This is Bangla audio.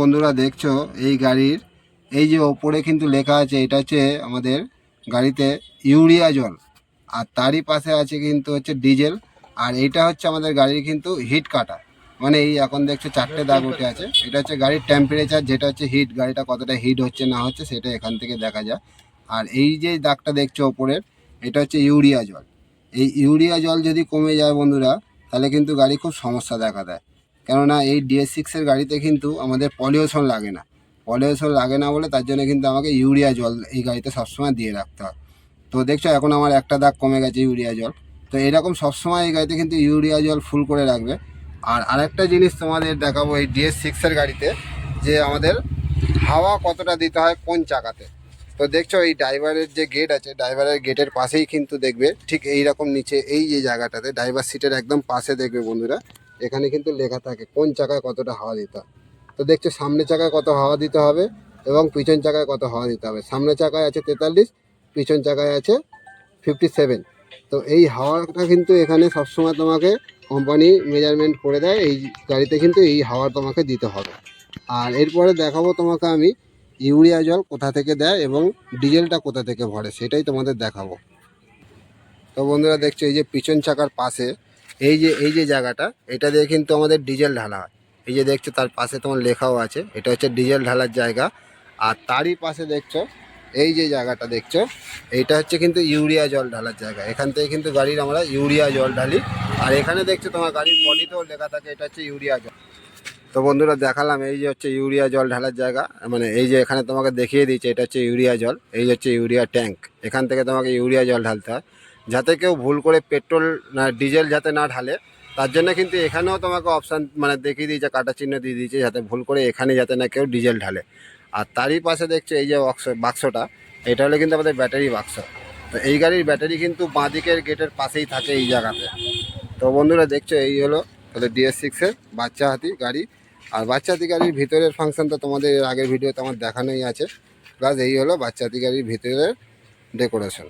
বন্ধুরা দেখছ, এই গাড়ির, এই যে ওপরে কিন্তু লেখা আছে, এটা হচ্ছে আমাদের গাড়িতে ইউরিয়া জল, আর তারই পাশে আছে কিন্তু হচ্ছে ডিজেল, আর এইটা হচ্ছে আমাদের গাড়ির কিন্তু হিট কাটা মানে এই এখন দেখছ চারটে দাগ উঠে আছে, এটা হচ্ছে গাড়ির টেম্পারেচার যেটা হচ্ছে হিট গাড়িটা কতটা হিট হচ্ছে না হচ্ছে সেটা এখান থেকে দেখা যায় আর এই যে দাগটা দেখছ ওপরের এটা হচ্ছে ইউরিয়া জল, এই ইউরিয়া জল যদি কমে যায় বন্ধুরা, তাহলে কিন্তু গাড়ি খুব সমস্যা দেখা দেয় কেননা এই ডিএস সিক্সের গাড়িতে কিন্তু আমাদের পলিউশন লাগে না। পলিউশন লাগে না বলে তার জন্য কিন্তু আমাকে ইউরিয়া জল এই গাড়িতে সবসময় দিয়ে রাখতে হয়। তো দেখছ এখন আমার একটা দাগ কমে গেছে ইউরিয়া জল। তো এরকম সবসময় এই গাড়িতে কিন্তু ইউরিয়া জল ফুল করে রাখবে। আর আরেকটা জিনিস তোমাদের দেখাবো এই ডিএস সিক্সের গাড়িতে, যে আমাদের হাওয়া কতটা দিতে হয় কোন চাকাতে। তো দেখছ এই ড্রাইভারের যে গেট আছে, ড্রাইভারের গেটের পাশেই কিন্তু দেখবে ঠিক এই রকম নিচে এই যে জায়গাটাতে ড্রাইভার সিটের একদম পাশে দেখবে বন্ধুরা। এখানে কিন্তু লেখা থাকে কোন চাকায় কতটা হাওয়া দিতে হয়। তো দেখছ সামনে চাকায় কত হাওয়া দিতে হবে এবং পিছন চাকায় কত হাওয়া দিতে হবে। সামনে চাকায় আছে তেতাল্লিশ, পিছন চাকায় আছে ফিফটি সেভেন তো এই হাওয়াটা কিন্তু এখানে সবসময় তোমাকে কোম্পানি মেজারমেন্ট করে দেয়, এই গাড়িতে কিন্তু এই হাওয়া তোমাকে দিতে হবে। আর এরপরে দেখাবো তোমাকে আমি ইউরিয়া জল কোথা থেকে দেয় এবং ডিজেলটা কোথা থেকে ভরে, সেটাই তোমাদের দেখাবো। তো বন্ধুরা, দেখছ এই যে পিছন চাকার পাশে এই যে এই যে জায়গাটা, এটা দিয়ে কিন্তু আমাদের ডিজেল ঢালা হয়। এই যে দেখছ, তার পাশে তোমার লেখাও আছে। এটা হচ্ছে ডিজেল ঢালার জায়গা। আর তারই পাশে দেখছ, এই যে জায়গাটা দেখছ, এইটা হচ্ছে কিন্তু ইউরিয়া জল ঢালার জায়গা। এখান থেকে কিন্তু গাড়ির আমরা ইউরিয়া জল ঢালি। আর এখানে দেখছ, তোমার গাড়ির বডিতেও লেখা থাকে, এটা হচ্ছে ইউরিয়া জল। তো বন্ধুরা, দেখালাম এই যে হচ্ছে ইউরিয়া জল ঢালার জায়গা। মানে এই যে এখানে তোমাকে দেখিয়ে দিচ্ছে, এটা হচ্ছে ইউরিয়া জল। এই হচ্ছে ইউরিয়া ট্যাঙ্ক। এখান থেকে তোমাকে ইউরিয়া জল ঢালতে হয়। যাতে কেউ ভুল করে পেট্রোল ডিজেল যাতে না ঢালে, তার জন্য কিন্তু এখানেও তোমাকে অপশান মানে দেখিয়ে দিয়েছে, কাটা চিহ্ন দিয়ে দিয়েছে, যাতে ভুল করে এখানে যাতে না কেউ ডিজেল ঢালে। আর তারই পাশে দেখছ এই যে বাক্স বাক্সটা, এটা হলো কিন্তু আমাদের ব্যাটারি বাক্স তো এই গাড়ির ব্যাটারি কিন্তু বাঁদিকের গেটের পাশেই থাকে এই জায়গাতে। তো বন্ধুরা দেখছ, এই হলো তাদের ডিএস সিক্সের বাচ্চা হাতি গাড়ি। আর বাচ্চা হাতি গাড়ির ভিতরের ফাংশন তো তোমাদের আগের ভিডিওতে আমার দেখানোই আছে। প্লাস এই হলো বাচ্চা হাতি গাড়ির ভিতরের ডেকোরেশন